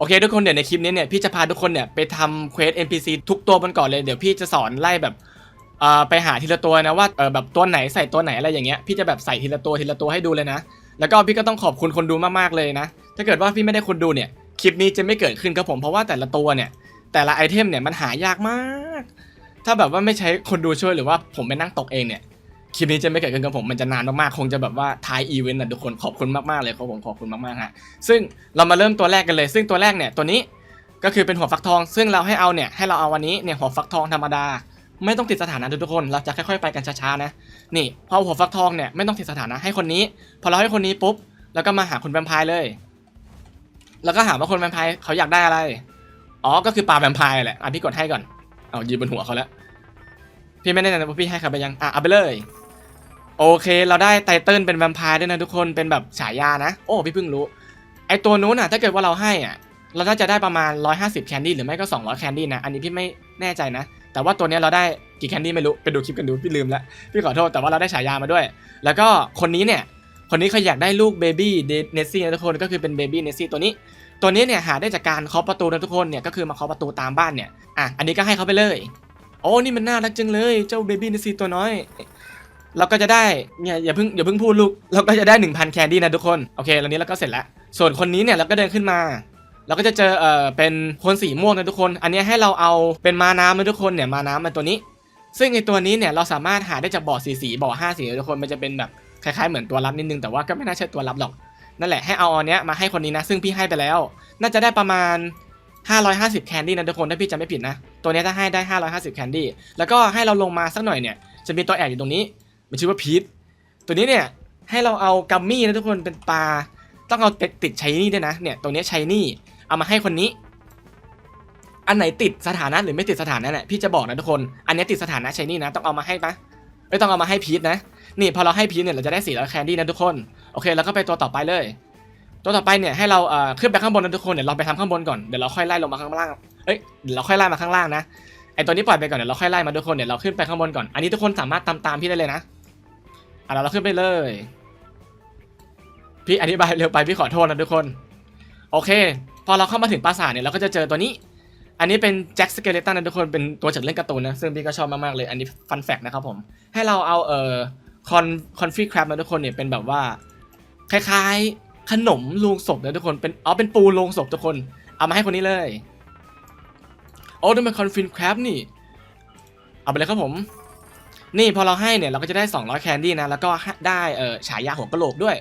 โอเคทุกคนเดี๋ยวในคลิปนี้เนี่ยพี่จะพาทุกคนเนี่ยไปทำเควส NPC ทุกตัวบนก่อนเลยเดี๋ยวพี่จะสอนไล่แบบเอ่อไปหาทีละตัวนะว่าเออแบบตัวไหนใส่ตัวไหนอะไรอย่างเงี้ยพี่จะแบบใส่ทีละตัวทีละตัวให้ดูเลยนะ แล้วก็พี่ก็ต้องขอบคุณคนดูมากๆเลยนะ ถ้าเกิดว่าพี่ไม่ได้คนดูเนี่ยคลิปนี้จะไม่เกิดขึ้นครับผมเพราะว่าแต่ละตัวเนี่ยแต่ละไอเทมเนี่ยมันหายากมาก ถ้าแบบว่าไม่ใช้คนดูช่วยหรือว่าผมไปนั่งตกเองเนี่ย คลิปนี้จะไม่เกิดขึ้นกับผมมันจะนานมากๆคงจะแบบว่าท้ายอีเวนต์นะทุกคนขอบคุณมากๆเลยครับผมขอบคุณมากๆฮะซึ่งเรามาเริ่มตัวแรกกันเลย ซึ่งตัวแรกเนี่ยตัวนี้ก็คือเป็นหัวฟักทอง ซึ่งเราให้เอาเนี่ยให้เราเอาวันนี้เนี่ยหัวฟักทองธรรมดา ไม่ต้องติดสถานะทุกคนเราจะค่อยๆไปกันช้าๆนะนี่พอหัวฟักทองเนี่ยไม่ต้องติดสถานะให้คนนี้ พอเราให้คนนี้ปุ๊บแล้วก็มาหาคนแวมไพร์เลย แล้วก็หาว่าคนแวมไพร์เขาอยากได้อะไรอ๋อก็คือปลาแวมไพร์แหละอะพี่กดให้ก่อนเอายืนบนหัวเขาแล้วพี่ไม่ได้นะว่าพี่ให้ใครไปยังอะเอาไปเลย โอเค เราได้ไตเติลเป็นแวมไพร์ด้วยนะทุกคนเป็นแบบฉายานะ โอ้พี่เพิ่งรู้ ไอตัวนู้นอะถ้าเกิดว่าเราให้อะเราน่าจะได้ประมาณ 150 แคนดี้หรือไม่ก็ 200 แคนดี้นะ อันนี้พี่ไม่แน่ใจนะ แต่ว่าตัวนี้เราได้กี่แคนดี้ไม่รู้ ไปดูคลิปกันดู พี่ลืมแล้ว พี่ขอโทษ แต่ว่าเราได้ฉายามาด้วย แล้วก็คนนี้เนี่ย คนนี้เขาอยากได้ลูกเบบี้เนสซี่นะทุกคน ก็คือเป็นเบบี้เนสซี่ตัวนี้ ตัวนี้เนี่ยหาได้จากการเคาะประตูนะทุกคนเนี่ย ก็คือมาเคาะประตูตามบ้านเนี่ย อะ อันนี้ก็ให้เขาไปเลย โอ้ นี่มันน่ารักจังเลย เจ้าเบบี้เนสซี่ตัวน้อย เราก็จะได้เนี่ยอย่าเพิ่งอย่าเพิ่งพูดลูกเราก็จะได้ 1,000 แคนดี้นะทุกคนโอเคแล้วนี้เราก็เสร็จแล้วส่วนคนนี้เนี่ยเราก็เดินขึ้นมาเราก็จะเจอเอ่อเป็นคนสีม่วงนะทุกคน อันนี้ให้เราเอาเป็นมาน้ำนะทุกคนเนี่ยมาน้ำมาตัวนี้ ซึ่งไอตัวนี้เนี่ยเราสามารถหาได้จากบ่อสีสีบ่อห้าสีนะทุกคนมันจะเป็นแบบคล้ายๆเหมือนตัวรับนิดนึงแต่ว่าก็ไม่น่าใช่ตัวรับหรอกนั่นแหละให้เอาอันเนี้ยมาให้คนนี้นะ ซึ่งพี่ให้ไปแล้ว น่าจะได้ประมาณ 550 แคนดี้นะทุกคนถ้าพี่จำไม่ผิดนะ ตัวนี้ยถ้าให้ได้ 550 แคนดี้แล้วก็ให้เราลงมาสักหน่อยเนี่ยจะมีตัวแอบอยู่ตรงนี้ มันชื่อว่าพีทตัวนี้เนี่ยให้เราเอากัมมี่นะทุกคนเป็นปลาต้องเอาติดชัยนี่ด้วยนะเนี่ยตัวนี้ชัยนี่เอามาให้คนนี้ อันไหนติดสถานะหรือไม่ติดสถานะเนี่ยพี่จะบอกนะทุกคน อันนี้ติดสถานะชัยนี่นะ ต้องเอามาให้ปะไม่ต้องเอามาให้พีทนะนี่พอเราให้พีทเนี่ยเราจะได้400แคนดี้นะทุกคนโอเคแล้วก็ไปตัวต่อไปเลย ตัวต่อไปเนี่ยให้เราเอ่อขึ้นไปข้างบนนะทุกคนเดี๋ยวเราไปทำข้างบนก่อนเดี๋ยวเราค่อยไล่ลงมาข้างล่างเอ้ยเดี๋ยวเราค่อยไล่มาข้างล่างนะไอตัวนี้ปล่อยไปก่อนเดี๋ยวเราค่อยไล่มาทุกคนเดี๋ยวเราขึ้นไปข้างบนก่อนอันนี้ทุกคนสามารถตามตามพี่ได้เลยนะ อะเราขึ้นไปเลย พี่อธิบายเร็วไปพี่ขอโทษนะทุกคน โอเค พอเราเข้ามาถึงปราสาทเนี่ยเราก็จะเจอตัวนี้ อันนี้เป็นแจ็คสเกเลตันนะทุกคนเป็นตัวจากเล่นการ์ตูนนะซึ่งพี่ก็ชอบมากๆเลยอันนี้ฟันแฟกนะครับผม ให้เราเอาเอ่อคอนคอนฟิคราบนะทุกคนเนี่ยเป็นแบบว่า คล้ายๆขนมลงศพนะทุกคนเป็นอ๋อเป็นปูลงศพทุกคน เอามาให้คนนี้เลยโอ้นี่มันคอนฟินคราบนี่ เอาไปเลยครับผม นี่พอเราให้เนี่ยเราก็จะได้ 200 แคนดี้นะ แล้วก็ได้เออฉายาหัวกะโหลกด้วย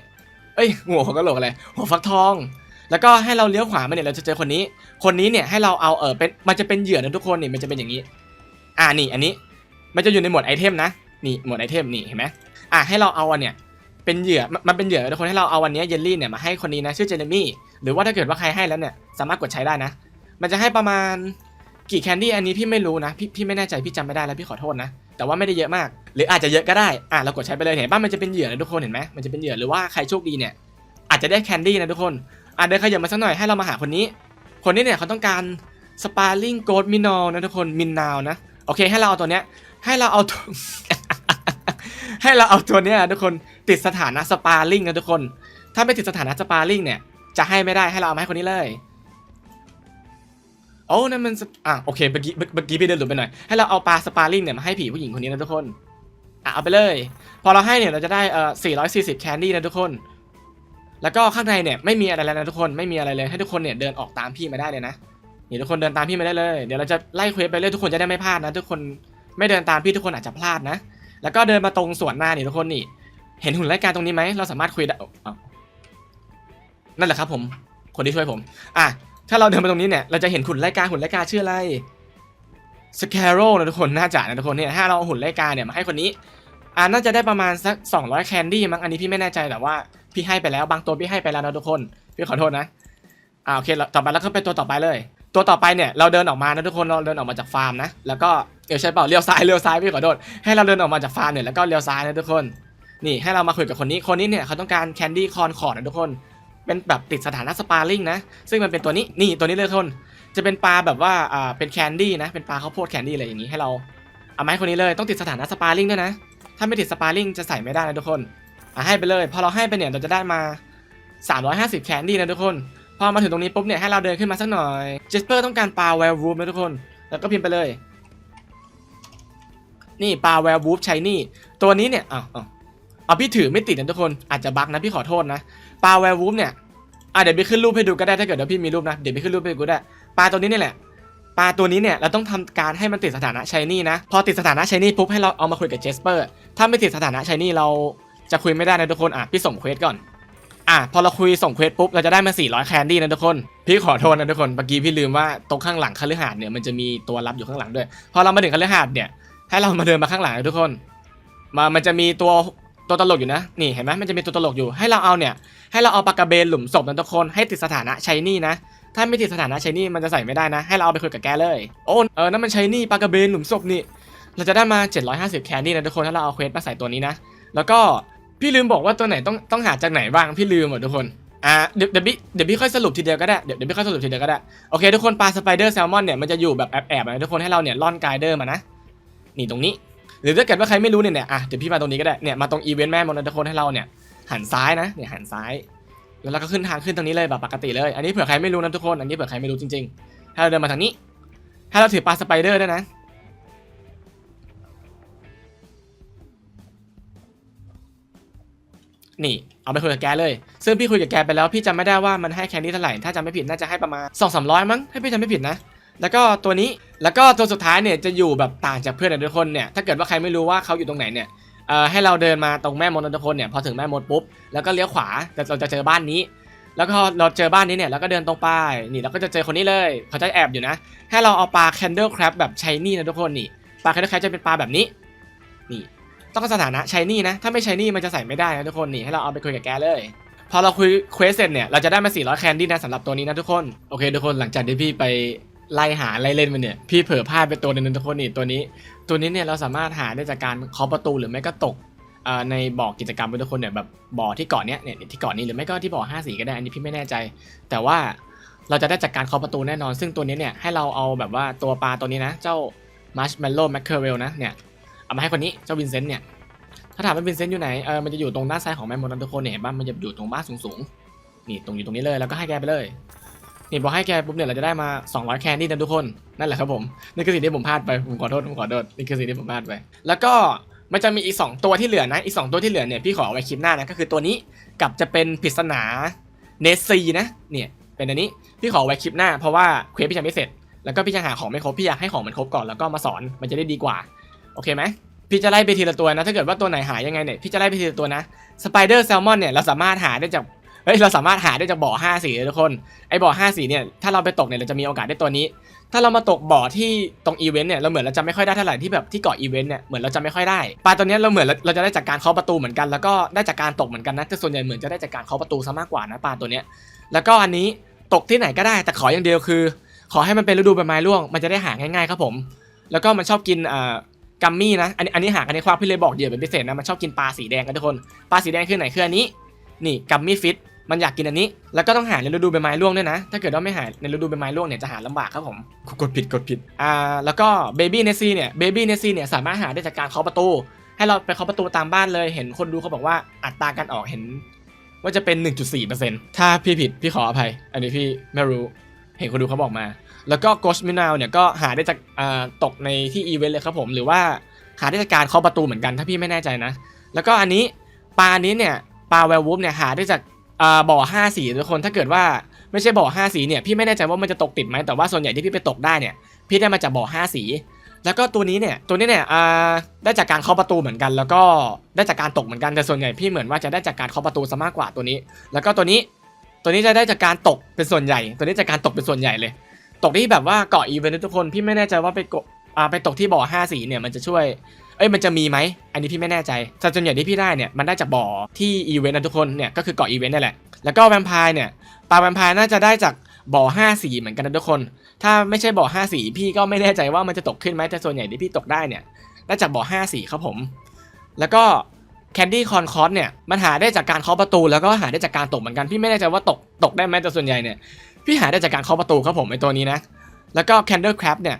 เอ้ยหัวหัวกะโหลกอะไร หัวฟักทอง แล้วก็ให้เราเลี้ยวขวามาเนี่ยเราจะเจอคนนี้ คนนี้เนี่ยให้เราเอาเออเป็นมันจะเป็นเหยื่อนะทุกคนนี่มันจะเป็นอย่างนี้ อ่านี่อันนี้ มันจะอยู่ในหมวดไอเทมนะ นี่หมวดไอเทมนี่เห็นไหมอะให้เราเอาอันเนี่ยเป็นเหยื่อมันเป็นเหยื่อทุกคนให้เราเอาวันนี้เยลลี่เนี่ยมาให้คนนี้นะชื่อเจเนมี่หรือว่าถ้าเกิดว่าใครให้แล้วเนี่ยสามารถกดใช้ได้นะ มันจะให้ประมาณกี่แคนดี้อันนี้พี่ไม่รู้นะพี่พี่ไม่แน่ใจพี่จำไม่ได้แล้วพี่ขอโทษนะ แต่ว่าไม่ได้เยอะมาก หรืออาจจะเยอะก็ได้อะเรากดใช้ไปเลยเห็นป่ะมันจะเป็นเหยื่อนะทุกคนเห็นไหมมันจะเป็นเหยื่อหรือว่าใครโชคดีเนี่ยอาจจะได้แคนดี้นะทุกคนอะเดินขยับมาสักหน่อยให้เรามาหาคนนี้ คนนี้เนี่ยเขาต้องการสปาร์ลิงโกดมินอลนะทุกคนมินนาวนะโอเคให้เราเอาตัวเนี้ยให้เราเอาตัวให้เราเอาตัวเนี้ยทุกคนติดสถานะสปาร์ลิงนะทุกคน ถ้าไม่ติดสถานะสปาร์ลิงเนี่ยจะให้ไม่ได้ให้เราเอามาให้คนนี้เลย โอ้นั่นมันสอะโอเคเมื่อกี้เมื่อกี้พี่เดินหลุดไปหน่อยให้เราเอาปลาสปาร์ลิงเนี่ยมาให้ผีผู้หญิงคนนี้นะทุกคนอะเอาไปเลย พอเราให้เนี่ยเราจะได้เอ่อ440 แคนดี้นะทุกคน แล้วก็ข้างในเนี่ยไม่มีอะไรแล้วนะทุกคนไม่มีอะไรเลยให้ทุกคนเนี่ยเดินออกตามพี่มาได้เลยนะนี่ทุกคนเดินตามพี่มาได้เลย เดี๋ยวเราจะไล่เควสไปเรื่อยทุกคนจะได้ไม่พลาดนะ ทุกคนไม่เดินตามพี่ทุกคนอาจจะพลาดนะ แล้วก็เดินมาตรงสวนหน้านี่ทุกคนนี่ เห็นหุ่นไล่กาตรงนี้ไหมเราสามารถคุยได้นั่นแหละครับผมคนที่ช่วยผม อะ ถ้าเราเดินมาตรงนี้เนี่ย เราจะเห็นหุ่นไลกาหุ่นไลกาชื่ออะไรสแคโร่นะทุกคนน่าจะนะทุกคนเนี่ยถ้าเราเอาหุ่นไลกาเนี่ยมาให้คนนี้อ่าน่าจะได้ประมาณสัก 200 แคนดี้มั้งอันนี้พี่ไม่แน่ใจแต่ว่าพี่ให้ไปแล้วบางตัวพี่ให้ไปแล้วนะทุกคนพี่ขอโทษนะอ่าโอเคเต่อไปแล้วก็เป็นตัวต่อไปเลย ตัวต่อไปเนี่ยเราเดินออกมานะทุกคนเราเดินออกมาจากฟาร์มนะแล้วก็เออใช่เปล่าเลี้ยวซ้ายเลี้ยวซ้ายพี่ขอโทษให้เราเดินออกมาจากฟาร์มเนี่ยแล้วก็เลี้ยวซ้ายนะทุกคนนี่ให้เรามาคุยกับคนนี้คนนี้เนี่ยเขาต้องการแคนดี้คอนคอร์ดนะทุกคน เป็นแบบติดสถานะสปาร์ลิงนะ ซึ่งมันเป็นตัวนี้นี่ตัวนี้เลยทุกคนจะเป็นปลาแบบว่าอ่าเป็นแคนดี้นะเป็นปลาข้าวโพดแคนดี้อะไรอย่างนี้ให้เราเอาไม้คนนี้เลยต้องติดสถานะสปาร์ลิงด้วยนะ ถ้าไม่ติดสปาร์ลิงจะใส่ไม่ได้นะทุกคนอะให้ไปเลย พอเราให้ไปเนี่ยเราจะได้มา 350 แคนดี้นะทุกคนพอมาถึงตรงนี้ปุ๊บเนี่ยให้เราเดินขึ้นมาสักหน่อยเจสเปอร์ต้องการปลาแวร์วูฟนะทุกคน แล้วก็พิมพ์ไปเลย นี่ปลาแวร์วูฟชายนี่ ตัวนี้เนี่ยอ้าวอ้าว เอาพี่ถือไม่ติดนะทุกคนอาจจะบั๊กนะพี่ขอโทษนะปลาแวร์วูฟเนี่ยอะเดี๋ยวพี่ขึ้นรูปให้ดูก็ได้ถ้าเกิดว่าพี่มีรูปนะเดี๋ยวพี่ขึ้นรูปให้ดูก็ได้ปลาตัวนี้นี่แหละปลาตัวนี้เนี่ยเราต้องทำการให้มันติดสถานะชายนี่นะพอติดสถานะชายนี่ปุ๊บให้เราเอามาคุยกับเจสเปอร์ถ้าไม่ติดสถานะชายนี่เราจะคุยไม่ได้นะทุกคนอะพี่ส่งเควสก่อนอะพอเราคุยส่งเควสปุ๊บเราจะได้มา 400 แคนดี้นะทุกคน พี่ขอโทษนะทุกคนเมื่อกี้พี่ลืมว่าตรงข้างหลังคฤหาสน์เนี่ยมันจะมีตัวรับอยู่ข้างหลังด้วย พอเรามาถึงคฤหาสน์เนี่ยให้เรามาเดินมาข้างหลังนะทุกคนมามันจะมีตัว ตัวตลกอยู่นะ นี่เห็นไหมมันจะมีตัวตลกอยู่ ให้เราเอาเนี่ย ให้เราเอาปากกาเบนหลุมศพนะทุกคน ให้ติดสถานะชายนี่นะ ถ้าไม่ติดสถานะชายนี่มันจะใส่ไม่ได้นะ ให้เราเอาไปคุยกับแกเลย โอ้เออ นั่นมันชายนี่ปากกาเบนหลุมศพนี่ เราจะได้มา 750 แคนดี้นะทุกคน ถ้าเราเอาเควสมาใส่ตัวนี้นะ แล้วก็พี่ลืมบอกว่าตัวไหนต้องต้องหาจากไหนบ้าง พี่ลืมหมดทุกคน อ่า เดี๋ยวเดี๋ยวพี่เดี๋ยวพี่ค่อยสรุปทีเดียวก็ได้ เดี๋ยวเดี๋ยวพี่ค่อยสรุปทีเดียวก็ได้ โอเคทุกคนปลาสไปเดอร์แซลมอนเนี่ยมันจะอยู่แบบแอบๆนะทุกคนให้เราเนี่ยล่อนไกเดอร์มานะนี่ตรงนี้ หรือถ้าเกิดว่าใครไม่รู้เนี่ยเนี่ยอะเดี๋ยวพี่มาตรงนี้ก็ได้เนี่ยมาตรงอีเวนต์แม่มดนะทุกคนให้เราเนี่ยหันซ้ายนะเนี่ยหันซ้าย แล้วเราก็ขึ้นทางขึ้นตรงนี้เลยแบบปกติเลย อันนี้เผื่อใครไม่รู้นะทุกคนอันนี้เผื่อใครไม่รู้จริงๆให้เราเดินมาทางนี้ให้เราถือปลาสไปเดอร์ด้วยนะนี่เอาไปคุยกับแกเลย ซึ่งพี่คุยกับแกไปแล้วพี่จำไม่ได้ว่ามันให้แค่นี้เท่าไหร่ ถ้าจำไม่ผิดน่าจะให้ประมาณ2 3 0 0มั้ง ถ้าพี่จำไม่ผิดนะ แล้วก็ตัวนี้แล้วก็ตัวสุดท้ายเนี่ยจะอยู่แบบต่างจากเพื่อนทุกคนเนี่ยถ้าเกิดว่าใครไม่รู้ว่าเขาอยู่ตรงไหนเนี่ยเอ่อให้เราเดินมาตรงแม่มดทุกคนเนี่ยพอถึงแม่มดปุ๊บแล้วก็เลี้ยวขวาแต่เราจะเจอบ้านนี้ แล้วก็เราเจอบ้านนี้เนี่ยเราก็เดินตรงไปนี่เราก็จะเจอคนนี้เลยเขาจะแอบอยู่นะ ให้เราเอาปลา candle crab แบบชายนี่นะทุกคนนี่ปลา candle crab จะเป็นปลาแบบนี้นี่ต้องสถานะชายนี่นะถ้าไม่ชายนี่มันจะใส่ไม่ได้นะทุกคนนี่ให้เราเอาไปคุยกับแกเลยพอเราคุยเควสเสร็จเนี่ยเราจะได้มา400แคนดี้นะสำหรับตัวนี้นะทุกคนโอเคทุกคนหลังจากที่พี่ไป ไล่หาไล่เล่นมันเนี่ยพี่เผลอพลาดไปตัวหนึงนะทุกคนนี่ตัวนี้ ตัวนี้เนี่ยเราสามารถหาได้จากการเคาะประตูหรือไม่ก็ตกในบ่อกิจกรรมเป็นทุกคนเนี่ยแบบบ่อที่เกาะเนี้ยเนี่ยที่เกาะนี้หรือไม่ก็ที่บ่อ5สีก็ได้อันนี้พี่ไม่แน่ใจ แต่ว่าเราจะได้จากการเคาะประตูแน่นอน ซึ่งตัวนี้เนี่ยให้เราเอาแบบว่าตัวปลาตัวนี้นะ เจ้า Marshmallow Mackerel นะเนี่ยเอามาให้คนนี้เจ้าวินเซนต์เนี่ยถ้าถามว่าวินเซนต์อยู่ไหนเออมันจะอยู่ตรงด้านซ้ายของแม่มดนทุกคนเนี่ยเห็นมันจะอยู่ตรงบ้านสูงๆนี่ตรงอยู่ตรงนี้เลยแล้วก็ให้แกไปเลย นี่พอให้แกปุ๊บเนี่ยเราจะได้มา 200 แคนดี้นะทุกคนนั่นแหละครับผมนี่คือสิ่งที่ผมพลาดไปผมขอโทษผมขอโทษนี่คือสิ่งที่ผมพลาดไป แล้วก็มันจะมีอีก 2 ตัวที่เหลือนะอีก 2 ตัวที่เหลือเนี่ยพี่ขอเอาไว้คลิปหน้านะก็คือตัวนี้กับจะเป็นปริศนาเนสซีนะเนี่ยเป็นอันนี้พี่ขอไว้คลิปหน้าเพราะว่าเควสพี่ยังไม่เสร็จแล้วก็พี่ยังหาของไม่ครบพี่อยากให้ของมันครบก่อนแล้วก็มาสอนมันจะได้ดีกว่าโอเคไหมพี่จะไล่ไปทีละตัวนะ ถ้าเกิดว่าตัวไหนหายยังไงเนี่ยพี่จะไล่ไปทีละตัวนะสไปเดอร์แซลมอนเนี่ยเราสามารถหาได้จาก เฮ้ยเราสามารถหาได้จากบ่อ5สีเลยทุกคนไอ้บ่อ5สีเนี่ยถ้าเราไปตกเนี่ยเราจะมีโอกาสได้ตัวนี้ ถ้าเรามาตกบ่อที่ตรงอีเวนต์เนี่ยเราเหมือนเราจะไม่ค่อยได้เท่าไหร่ที่แบบที่เกาะอีเวนต์เนี่ยเหมือนเราจะไม่ค่อยได้ปลาตัวนี้เราเหมือนเราจะได้จากการเคาะประตูเหมือนกันแล้วก็ได้จากการตกเหมือนกันนะแต่ส่วนใหญ่เหมือนจะได้จากการเคาะประตูซะมากกว่านะปลาตัวเนี้ยแล้วก็อันนี้ตกที่ไหนก็ได้แต่ขออย่างเดียวคือ ขอให้มันเป็นฤดูใบไม้ร่วงมันจะได้หาง่ายๆครับผม แล้วก็มันชอบกินอ่ากัมมี่นะอันนี้อันนี้หากันในความพี่เลยบอกเยื่อเป็นพิเศษนะมันชอบกินปลาสีแดงกันทุกคนปลาสีแดงคือไหนคืออันนี้นี่กัมมี่ฟิต มันอยากกินอันนี้ แล้วก็ต้องหาในฤดูใบไม้ร่วงด้วยนะ ถ้าเกิดว่าไม่หาในฤดูใบไม้ร่วงเนี่ยจะหาลำบากครับผม กดผิดกดผิด อ่า แล้วก็เบบี้เนซี่เนี่ยเบบี้เนซี่เนี่ยสามารถหาได้จากการเคาะประตู ให้เราไปเคาะประตูตามบ้านเลย เห็นคนดูเขาบอกว่าอัตราการออกเห็น ว่าจะเป็น 1.4%ถ้าพี่ผิดพี่ขออภัย อันนี้พี่ไม่รู้ เห็นคนดูเขาบอกมา แล้วก็โกชมินาวเนี่ยก็หาได้จากอ่าตกในที่อีเวนต์เลยครับผม หรือว่าหาได้จากการเคาะประตูเหมือนกันถ้าพี่ไม่แน่ใจนะ แล้วก็อันนี้ปลานี้เนี่ยปลาแวร์วูฟเนี่ยหาได้จาก อ่าบ่อ5สีทุกคนถ้าเกิดว่าไม่ใช่บ่อ5สีเนี่ยพี่ไม่แน่ใจว่ามันจะตกติดไหมแต่ว่าส่วนใหญ่ที่พี่ไปตกได้เนี่ยพี่ได้มาจากบ่อ5สี แล้วก็ตัวนี้เนี่ยตัวนี้เนี่ยอ่าได้จากการเคาะประตูเหมือนกัน แล้วก็ได้จากการตกเหมือนกันแต่ส่วนใหญ่พี่เหมือนว่าจะได้จากการเคาะประตูซะมากกว่าตัวนี้ แล้วก็ตัวนี้ตัวนี้จะได้จากการตกเป็นส่วนใหญ่ ตัวนี้จากการตกเป็นส่วนใหญ่เลย ตกที่แบบว่าเกาะอีเวนต์ทุกคนพี่ไม่แน่ใจว่าไปกอ่าไปตกที่บ่อ5สีเนี่ยมันจะช่วย เอ้ยมันจะมีไหมอันนี้พี่ไม่แน่ใจแต่ส่วนใหญ่ที่พี่ได้เนี่ยมันได้จากบ่อที่อีเวนต์นะทุกคนเนี่ยก็คือเกาะอีเวนต์นั่นแหละแล้วก็แวมไพร์เนี่ยปลาแวมไพร์น่าจะได้จากบ่อ5สีเหมือนกันนะทุกคน ถ้าไม่ใช่บ่อ5สีพี่ก็ไม่แน่ใจว่ามันจะตกขึ้นไหมแต่ส่วนใหญ่ที่พี่ตกได้เนี่ยได้จากบ่อ5สีครับผม แล้วก็แคนดี้คอนคอร์สเนี่ยมันหาได้จากการเคาะประตู แล้วก็หาได้จากการตกเหมือนกันพี่ไม่แน่ใจว่าตกตกได้ไหมแต่ส่วนใหญ่เนี่ยพี่หาได้จากการเคาะประตูครับผมไอตัวนี้นะแล้วก็ Candle Crab เนี่ย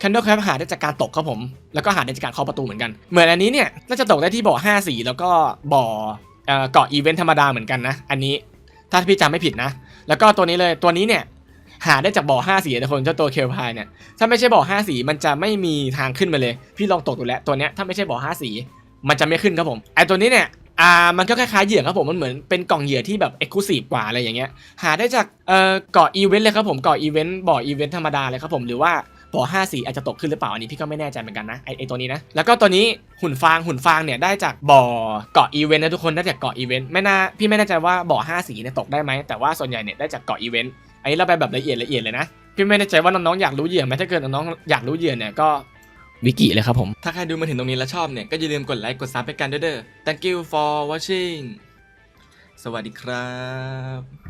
Candle Crab หาได้จากการตกครับผม แล้วก็หาได้จากการเคาะประตูเหมือนกัน เหมือนอันนี้เนี่ยน่าจะตกได้ที่บ่อ5สีแล้วก็บ่อเอ่อเกาะอีเวนต์ธรรมดาเหมือนกันนะ อันนี้ถ้าพี่จำไม่ผิดนะ แล้วก็ตัวนี้เลยตัวนี้เนี่ยหาได้จากบ่อ5สีนะคนเจ้าตัวเคลพายเนี่ยถ้าไม่ใช่บ่อ5สีมันจะไม่มีทางขึ้นมาเลย พี่ลองตกดูแล้วตัวเนี้ยถ้าไม่ใช่บ่อ5สีมันจะไม่ขึ้นครับผมไอตัวนี้เนี่ยอ่ามันก็คล้ายๆเหยื่อครับผมมันเหมือนเป็นกล่องเหยื่อที่แบบเอ็กซ์คลูซีฟกว่าอะไรอย่างเงี้ยหาได้จากเอ่อเกาะอีเวนต์เลยครับผมเกาะอีเวนต์บ่ออีเวนต์ธรรมดาเลยครับผมหรือว่า บ่อ5สีอาจจะตกขึ้นหรือเปล่าอันนี้พี่ก็ไม่แน่ใจเหมือนกันนะไอไอตัวนี้นะแล้วก็ตัวนี้หุ่นฟางหุ่นฟางเนี่ยได้จากบ่อเกาะอีเวนต์นะทุกคนได้จากเกาะอีเวนต์ไม่น่าพี่ไม่แน่ใจว่าบ่อ5สีเนี่ยตกได้ไหมแต่ว่าส่วนใหญ่เนี่ยได้จากเกาะอีเวนต์อันนี้เราไปแบบละเอียดละเอียดเลยนะพี่ไม่แน่ใจว่าน้องๆอยากรู้เหยื่อไหมถ้าเกิดน้องๆอยากรู้เหยื่อเนี่ยก็วิกิเลยครับผม ถ้าใครดูมาถึงตรงนี้แล้วชอบเนี่ย ก็อย่าลืมกดไลค์กดซับให้กันด้วยเด้อ thank you for watching สวัสดีครับ